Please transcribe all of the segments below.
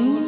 one.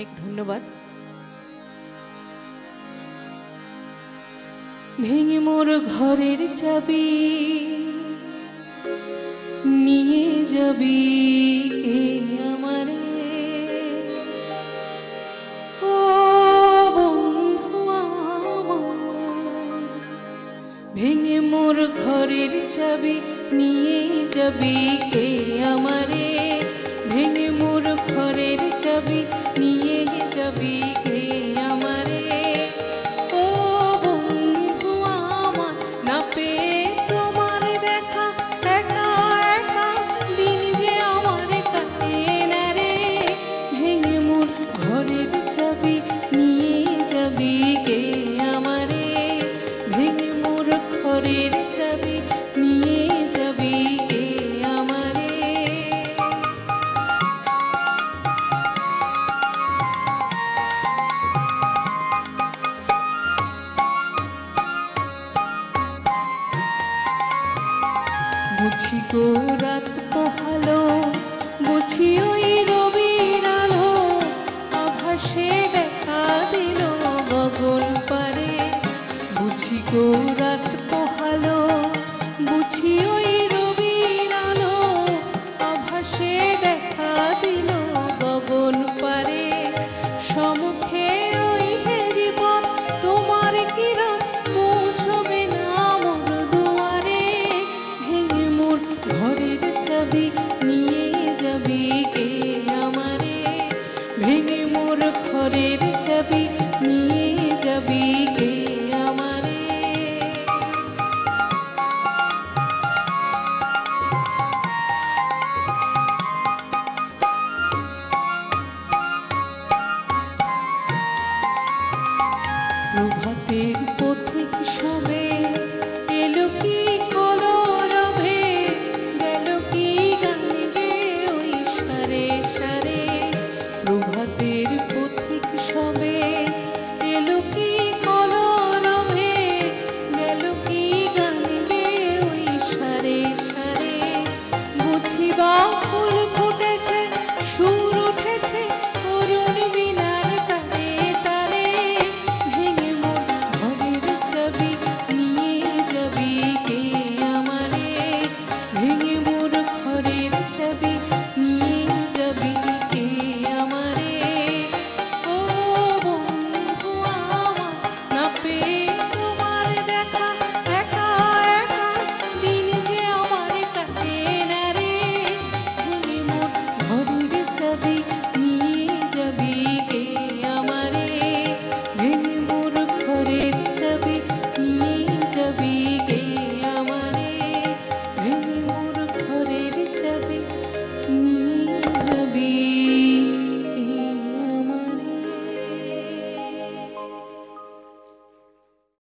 অনেক ধন্যবাদ। ভেঙে মোর ঘরের চাবি নিয়ে যাবি আমার ভেঙে মোর ঘরের চাবি নিয়ে যাবি কে আমারে ভেঙে মোর ঘরের চাবি, নিয়ে যাবি আমারে। ও বন্ধু আমার, না তোমার দেখা যে আমার কাটে না রে। ঘরের চাবি, নিয়ে যাবি কে আমারে। ভেঙে মোর ঘরের চাবি বুঝি গো রাত পোহালো, বুঝি ওই রবির আলো, আভাসে দেখা দিল গগন পারে। বুঝি গো রাত পোহালো, বুঝি ওই